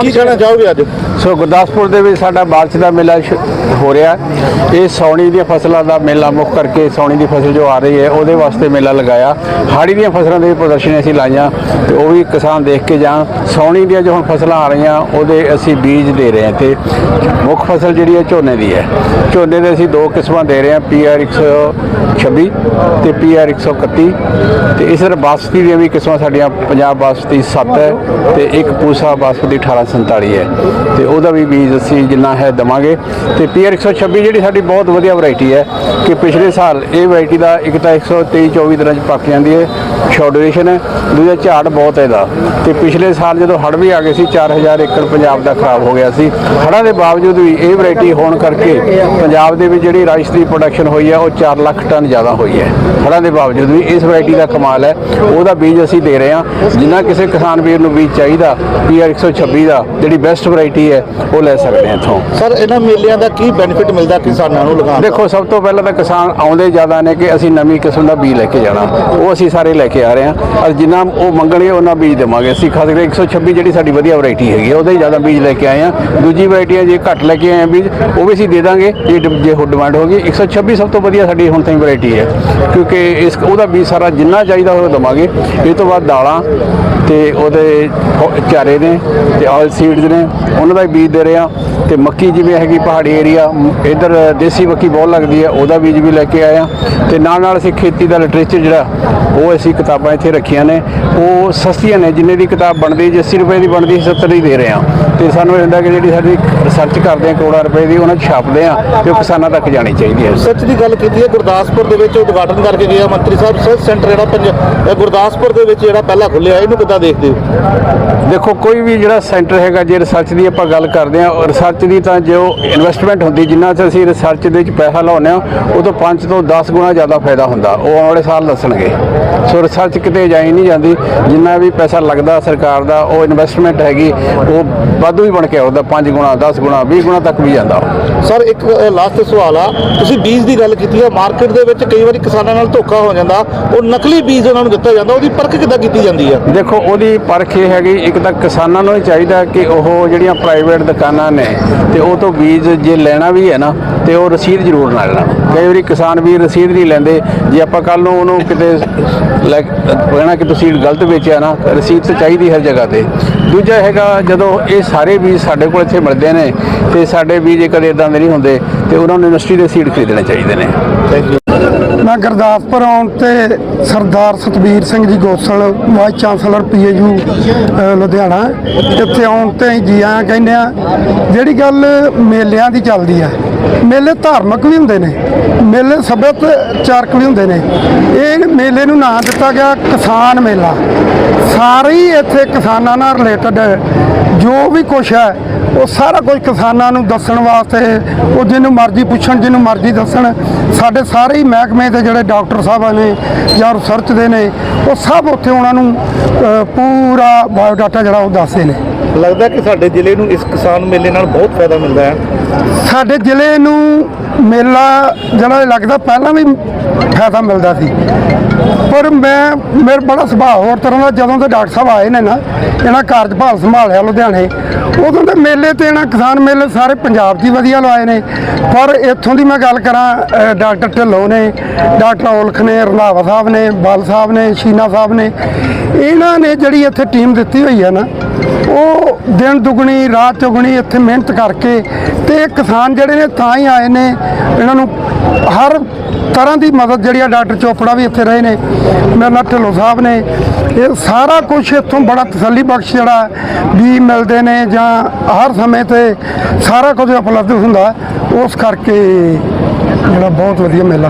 ਕੀ ਕਹਿਣਾ ਚਾਹੋਗੇ ਅੱਜ? ਸੋ ਗੁਰਦਾਸਪੁਰ ਦੇ ਵਿੱਚ ਸਾਡਾ ਮਾਰਚ ਦਾ ਮੇਲਾ ਹੋ ਰਿਹਾ। ਇਹ ਸੌਣੀ ਦੀਆਂ ਫਸਲਾਂ ਦਾ ਮੇਲਾ ਮੁੱਖ ਕਰਕੇ ਸੌਣੀ ਦੀ ਫਸਲ ਜੋ ਆ ਰਹੀ ਹੈ, ਉਹਦੇ ਵਾਸਤੇ ਮੇਲਾ ਲਗਾਇਆ। ਹਾੜੀ ਦੀਆਂ ਫਸਲਾਂ ਦੇ ਪ੍ਰਦਰਸ਼ਨ ਅਸੀਂ ਲਾਈਆਂ, ਤੇ ਉਹ ਵੀ ਕਿਸਾਨ ਦੇਖ ਕੇ ਜਾਣ। ਸੌਣੀ ਦੀਆਂ ਜੋ ਹੁਣ ਫਸਲਾਂ ਆ ਰਹੀਆਂ, ਉਹਦੇ ਅਸੀਂ ਬੀਜ ਦੇ ਰਹੇ ਹਾਂ ਤੇ ਮੁੱਖ ਫਸਲ ਜਿਹੜੀ ਹੈ ਝੋਨੇ ਦੀ ਹੈ। ਝੋਨੇ ਦੇ ਅਸੀਂ ਦੋ ਕਿਸਮਾਂ ਦੇ ਰਹੇ ਹਾਂ ਪੀਆਰ 126 ਤੇ ਪੀਆਰ 131 ਤੇ ਇਸ ਤਰ੍ਹਾਂ ਬਾਸਤੀ ਦੀਆਂ ਵੀ ਕਿਸਮਾਂ ਸਾਡੀਆਂ ਪੰਜਾਬ ਬਾਸਤੀ 7 ਹੈ ਤੇ ਇੱਕ ਪੂਸਾ ਬਾਸਤੀ 18 47 ਹੈ। ਤੇ ਉਹਦਾ ਵੀ ਬੀਜ ਅਸੀਂ ਜਿੰਨਾ ਹੈ ਦਵਾਂਗੇ। ਤੇ ਪੀਆਰ 126 ਜਿਹੜੀ ਸਾਡੀ ਬਹੁਤ ਵਧੀਆ ਵੈਰਾਈਟੀ ਹੈ ਕਿ ਪਿਛਲੇ ਸਾਲ ਇਹ ਵੈਰਾਈਟੀ ਦਾ ਇੱਕ ਤਾਂ 123 24 ਦਿਨਾਂ ਚ ਪੱਕ ਜਾਂਦੀ ਹੈ। ਸ਼ਾਰਟ ਡਿਊਰੇਸ਼ਨ ਹੈ। ਦੂਜਾ ਝਾੜ ਬਹੁਤ ਹੈ ਦਾ ਤੇ ਪਿਛਲੇ ਸਾਲ ਜਦੋਂ ਹੜ ਵੀ ਆ ਗਏ ਸੀ 4000 ਏਕੜ ਪੰਜਾਬ ਦਾ ਖਰਾਬ ਹੋ ਗਿਆ ਸੀ। ਹੜਾਂ ਦੇ ਬਾਵਜੂਦ ਵੀ ਇਹ ਵੈਰਾਈਟੀ ਹੋਣ ਕਰਕੇ ਪੰਜਾਬ ਦੇ ਵਿੱਚ ਜਿਹੜੀ ਰਾਈਸ ਦੀ ਪ੍ਰੋਡਕਸ਼ਨ ਹੋਈ ਹੈ, ਉਹ 4 ਲੱਖ ਟਨ ਜ਼ਿਆਦਾ ਹੋਈ ਹੈ। ਹੜਾਂ ਦੇ ਬਾਵਜੂਦ ਵੀ ਇਸ ਵੈਰਾਈਟੀ ਦਾ ਕਮਾਲ ਹੈ। ਉਹਦਾ ਬੀਜ ਅਸੀਂ ਦੇ ਰਹੇ ਹਾਂ। ਜਿੰਨਾ ਕਿਸੇ ਕਿਸਾਨ ਵੀਰ ਨੂੰ ਬੀਜ ਚਾਹੀਦਾ ਪੀਆਰ 126 ਦਾ ਜਿਹੜੀ ਬੈਸਟ ਵੈਰਾਈਟੀ ਹੈ ਉਹ ਲੈ ਸਕਦੇ ਆ ਇੱਥੋਂ। ਸਰ ਇਹਨਾਂ ਮੇਲਿਆਂ ਦਾ ਕੀ ਬੈਨੀਫਿਟ ਮਿਲਦਾ ਕਿਸਾਨਾਂ ਨੂੰ ਲਗਾਉਣ ਦੇਖੋ ਸਭ ਤੋਂ ਪਹਿਲਾਂ ਤਾਂ ਕਿਸਾਨ ਆਉਂਦੇ ਜ਼ਿਆਦਾ ਨੇ ਕਿ ਅਸੀਂ ਨਵੀਂ ਕਿਸਮ ਦਾ ਬੀਜ ਲੈ ਕੇ ਜਾਣਾ। ਉਹ ਅਸੀਂ ਸਾਰੇ ਲੈ ਕੇ ਆ ਰਹੇ ਹਾਂ। ਔਰ ਜਿੰਨਾ ਉਹ ਮੰਗਣਗੇ ਉਹਨਾਂ ਬੀਜ ਦੇਵਾਂਗੇ। ਅਸੀਂ ਖਾਸ ਕਰਕੇ 126 ਜਿਹੜੀ ਸਾਡੀ ਵਧੀਆ ਵੈਰਾਈਟੀ ਹੈਗੀ ਉਹਦਾ ਹੀ ਜ਼ਿਆਦਾ ਬੀਜ ਲੈ ਕੇ ਆਏ ਹਾਂ। ਦੂਜੀ ਵੈਰਾਈਟੀਆਂ ਜੇ ਘੱਟ ਲੈ ਕੇ ਆਏ ਹਾਂ ਬੀਜ ਉਹ ਵੀ ਅਸੀਂ ਦੇ ਦਾਂਗੇ। ਜੇ ਡ- ਜੇ ਹੋ ਡਿਮਾਂਡ ਹੋਗੀ 126 ਸਭ ਤੋਂ ਵਧੀਆ ਸਾਡੀ ਹੁਣ ਤਾਈਂ ਵੈਰਾਈਟੀ ਹੈ। ਕਿਉਂਕਿ ਇਸ ਉਹਦਾ ਬੀਜ ਸਾਰਾ ਜਿੰਨਾ ਚਾਹੀਦਾ ਉਹ ਦੇਵਾਂਗੇ। ਇਹ ਤੋਂ ਬਾਅਦ ਦਾਲਾਂ ਤੇ ਉਹਦੇ ਚਾਰੇ ਨੇ ਤੇ ਆਇਲ ਸੀਡਸ ਨੇ ਉਹਨਾਂ ਦਾ ਵੀ ਬੀਜ ਦੇ ਰਹੇ ਹਾਂ। ਤੇ ਮੱਕੀ ਜਿਵੇਂ ਹੈਗੀ ਪਹਾੜੀ ਏਰੀਆ ਇਧਰ ਦੇਸੀ ਮੱਕੀ ਬਹੁਤ ਲੱਗਦੀ ਹੈ ਉਹਦਾ ਬੀਜ ਵੀ ਲੈ ਕੇ ਹਾਂ। ਤੇ ਨਾਲ ਨਾਲ ਅਸੀਂ ਖੇਤੀ ਦਾ ਲਿਟਰੇਚਰ ਜਿਹੜਾ ਉਹ ਅਸੀਂ ਕਿਤਾਬਾਂ ਇੱਥੇ ਰੱਖੀਆਂ ਨੇ। ਉਹ ਸਸਤੀਆਂ ਨੇ ਜਿੰਨੇ ਦੀ ਕਿਤਾਬ ਬਣਦੀ ਜੇ 80 ਰੁਪਏ ਦੀ ਬਣਦੀ 70 ਦੀ ਦੇ ਰਹੇ ਹਾਂ। ਤੇ ਸਾਨੂੰ ਇਹ ਹੁੰਦਾ ਕਿ ਜਿਹੜੀ ਸਾਡੀ ਰਿਸਰਚ ਕਰਦੇ ਹਾਂ ਕਰੋੜਾਂ ਰੁਪਏ ਦੀ ਉਹਨਾਂ 'ਚ ਛਾਪਦੇ ਹਾਂ ਤੇ ਉਹ ਕਿਸਾਨਾਂ ਤੱਕ ਜਾਣੀ ਚਾਹੀਦੀ ਹੈ। ਸੱਚ ਦੀ ਗੱਲ ਕੀਤੀ ਹੈ ਗੁਰਦਾਸਪੁਰ ਦੇ ਵਿੱਚ ਉਦਘਾਟਨ ਕਰਕੇ ਗਿਆ ਮੰਤਰੀ ਸਾਹਿਬ ਸੈਂਟਰ ਸੈਂਟਰ ਜਿਹੜਾ ਪੰਜ ਗੁਰਦਾਸਪੁਰ ਦੇ ਵਿੱਚ ਜਿਹੜਾ ਪਹਿਲਾਂ ਖੁੱਲਿਆ ਇਹਨੂੰ ਕਿੱਦਾਂ ਦੇਖਦੇ ਹੋ? ਦੇਖੋ ਕੋਈ ਵੀ ਜਿਹੜਾ ਸੈਂਟਰ ਹੈਗਾ ਜੇ ਰਿਸਰਚ ਦੀ ਆਪਾਂ ਗੱਲ ਕਰਦੇ ਹਾਂ ਰਿਸਰਚ ਦੀ ਤਾਂ ਜੋ ਇਨਵੈਸਟਮੈਂਟ ਹੁੰਦੀ, ਜਿੰਨਾ 'ਚ ਅਸੀਂ ਰਿਸਰਚ ਦੇ ਵਿੱਚ ਪੈਸਾ ਲਾਉਂਦੇ ਹਾਂ, ਉਹ ਤੋਂ 5 ਤੋਂ 10 ਗੁਣਾ ਜ਼ਿਆਦਾ ਫਾਇਦਾ ਹੁੰਦਾ, ਉਹ ਆਉਣ ਵਾਲੇ ਸਾਲ ਦੱਸਣਗੇ। ਸੋ ਰਿਸਰਚ ਕਿਤੇ ਜਾਈ ਨਹੀਂ ਜਾਂਦੀ। ਜਿੰਨਾ ਵੀ ਪੈਸਾ ਲੱਗਦਾ ਸਰਕਾਰ ਦਾ ਉਹ ਇਨਵੈਸਟਮੈਂਟ ਹੈਗੀ ਉਹ ਵਾਧੂ ਹੀ ਬਣ ਕੇ ਆਉਂਦਾ। 5 ਗੁਣਾ 10 ਗੁਣਾ 20 ਗੁਣਾ ਤੱਕ ਵੀ ਜਾਂਦਾ। ਸਰ ਇੱਕ ਲਾਸਟ ਸਵਾਲ ਆ। ਤੁਸੀਂ ਬੀਜ ਦੀ ਗੱਲ ਕੀਤੀ ਹੈ ਮਾਰਕੀਟ ਦੇ ਵਿੱਚ ਕਈ ਵਾਰੀ ਕਿਸਾਨਾਂ ਨਾਲ ਧੋਖਾ ਹੋ ਜਾਂਦਾ। ਉਹ ਨਕਲੀ ਬੀਜ ਉਹਨਾਂ ਨੂੰ ਦਿੱਤਾ ਜਾਂਦਾ ਉਹਦੀ ਪਰਖ ਕਿੱਦਾਂ ਕੀਤੀ ਜਾਂਦੀ ਹੈ ਦੇਖੋ ਉਹਦੀ ਪਰਖ ਇਹ ਹੈਗੀ ਇੱਕ ਤਾਂ ਕਿਸਾਨਾਂ ਨੂੰ ਹੀ ਚਾਹੀਦਾ ਕਿ ਉਹ ਜਿਹੜੀਆਂ ਪ੍ਰਾਈਵੇਟ ਦੁਕਾਨਾਂ ਨੇ ਤੇ ਉਹ ਤੋਂ ਬੀਜ ਜੇ ਲੈਣਾ ਵੀ ਹੈ ਨਾ ਤੇ ਉਹ ਰਸੀਦ ਜ਼ਰੂਰ ਨਾਲ ਲੈਣ। ਕਈ ਵਾਰੀ ਕਿਸਾਨ ਵੀ ਰਸੀਦ ਨਹੀਂ ਲੈਂਦੇ। ਜੇ ਆਪਾਂ ਕੱਲ ਨੂੰ ਉਹਨੂੰ ਕਿਤੇ ਲੈ ਕਹਿਣਾ ਕਿ ਤੁਸੀਂ ਗਲਤ ਵੇਚਿਆ ਨਾ, ਰਸੀਦ ਤਾਂ ਚਾਹੀਦੀ ਹਰ ਜਗ੍ਹਾ ਤੇ। ਦੂਜਾ ਹੈਗਾ, ਜਦੋਂ ਇਹ ਸਾਰੇ ਬੀਜ ਸਾਡੇ ਕੋਲ ਇੱਥੇ ਮਿਲਦੇ ਨੇ, ਤੇ ਸਾਡੇ ਬੀਜ ਕਦੇ ਇਦਾਂ ਦੇ ਨਹੀਂ ਹੁੰਦੇ, ਤੇ ਉਹਨਾਂ ਨੂੰ ਯੂਨੀਵਰਸਿਟੀ ਦੇ ਸੀਡ ਖਰੀਦਣੇ ਚਾਹੀਦੇ ਨੇ। ਥੈਂਕ ਯੂ ਮੈਂ ਗੁਰਦਾਸਪੁਰ ਆਉਣ ਤੇ Sardar Satbir Singh ji Gosal, vice chancellor PAU Ludhiana. ਇੱਥੇ ਆਉਣ ਤੇ ਅਸੀਂ ਜੀ ਆਇਆਂ ਕਹਿੰਦੇ ਆ, ਜਿਹੜੀ ਗੱਲ ਮੇਲਿਆਂ ਦੀ ਚੱਲਦੀ ਆ, ਮੇਲੇ ਧਾਰਮਿਕ ਵੀ ਹੁੰਦੇ ਨੇ, ਮੇਲੇ ਸੱਭਿਆਚਾਰਕ ਵੀ ਹੁੰਦੇ ਨੇ। ਇਹ ਮੇਲੇ ਨੂੰ ਨਾਂ ਦਿੱਤਾ ਗਿਆ ਕਿਸਾਨ ਮੇਲਾ। ਸਾਰੇ ਹੀ ਇੱਥੇ ਕਿਸਾਨਾਂ ਨਾਲ ਰਿਲੇਟਡ ਜੋ ਵੀ ਕੁਛ ਹੈ ਉਹ ਸਾਰਾ ਕੁਝ ਕਿਸਾਨਾਂ ਨੂੰ ਦੱਸਣ ਵਾਸਤੇ ਉਹ ਜਿਹਨੂੰ ਮਰਜ਼ੀ ਪੁੱਛਣ ਜਿਹਨੂੰ ਮਰਜ਼ੀ ਦੱਸਣ। ਸਾਡੇ ਸਾਰੇ ਹੀ ਮਹਿਕਮੇ ਦੇ ਜਿਹੜੇ ਡਾਕਟਰ ਸਾਹਿਬਾਂ ਨੇ ਜਾਂ ਰਿਸਰਚ ਦੇ ਨੇ ਉਹ ਸਭ ਉੱਥੇ ਉਹਨਾਂ ਨੂੰ ਪੂਰਾ ਬਾਇਓਡਾਟਾ ਜਿਹੜਾ ਉਹ ਦੱਸਦੇ ਨੇ। ਲੱਗਦਾ ਕਿ ਸਾਡੇ ਜ਼ਿਲ੍ਹੇ ਨੂੰ ਇਸ ਕਿਸਾਨ ਮੇਲੇ ਨਾਲ ਬਹੁਤ ਫਾਇਦਾ ਮਿਲਦਾ ਹੈ। ਸਾਡੇ ਜ਼ਿਲ੍ਹੇ ਨੂੰ ਮੇਲਾ ਜਿਹੜਾ ਲੱਗਦਾ ਪਹਿਲਾਂ ਵੀ ਫਾਇਦਾ ਮਿਲਦਾ ਸੀ। ਪਰ ਮੈਂ, ਮੇਰਾ ਬੜਾ ਸੁਭਾਅ ਹੋਰ ਤਰ੍ਹਾਂ ਦਾ ਜਦੋਂ ਦੇ ਡਾਕਟਰ ਸਾਹਿਬ ਆਏ ਨੇ ਨਾ, ਇਹਨਾਂ ਕਾਰਜਭਾਰ ਸੰਭਾਲਿਆ ਲੁਧਿਆਣੇ, ਉਦੋਂ ਦੇ ਮੇਲੇ ਤੇ ਇਹਨਾਂ ਕਿਸਾਨ ਮੇਲੇ ਸਾਰੇ ਪੰਜਾਬ 'ਚ ਹੀ ਵਧੀਆ ਲਵਾਏ ਨੇ। ਪਰ ਇੱਥੋਂ ਦੀ ਮੈਂ ਗੱਲ ਕਰਾਂ ਡਾਕਟਰ ਢਿੱਲੋਂ ਨੇ, ਡਾਕਟਰ ਔਲਖ ਨੇ, ਰੰਧਾਵਾ ਸਾਹਿਬ ਨੇ, ਬਾਲ ਸਾਹਿਬ ਨੇ, ਸ਼ੀਨਾ ਸਾਹਿਬ ਨੇ, ਇਹਨਾਂ ਨੇ ਜਿਹੜੀ ਇੱਥੇ ਟੀਮ ਦਿੱਤੀ ਹੋਈ ਹੈ ਨਾ, ਉਹ ਦਿਨ ਦੁਗਣੀ, ਰਾਤ ਚੌਗਣੀ ਇੱਥੇ ਮਿਹਨਤ ਕਰਕੇ ਤੇ ਕਿਸਾਨ ਜਿਹੜੇ ਨੇ ਤਾਂ ਹੀ ਆਏ ਨੇ, ਇਹਨਾਂ ਨੂੰ ਹਰ ਤਰ੍ਹਾਂ ਦੀ ਮਦਦ ਜਿਹੜੀ ਆ ਡਾਕਟਰ ਚੋਪੜਾ ਵੀ ਇੱਥੇ ਰਹੇ ਨੇ, ਮੇਰੇ ਨਾਲ ਢਿੱਲੋਂ ਸਾਹਿਬ ਨੇ। ਇਹ ਸਾਰਾ ਕੁਝ ਇੱਥੋਂ ਬੜਾ ਤਸੱਲੀ ਬਖਸ਼ ਜਿਹੜਾ ਵੀ ਮਿਲਦੇ ਨੇ ਜਾਂ ਹਰ ਸਮੇਂ ਤੇ ਸਾਰਾ ਕੁਝ ਉਪਲਬਧ ਹੁੰਦਾ, ਉਸ ਕਰਕੇ ਜਿਹੜਾ ਬਹੁਤ ਵਧੀਆ ਮੇਲਾ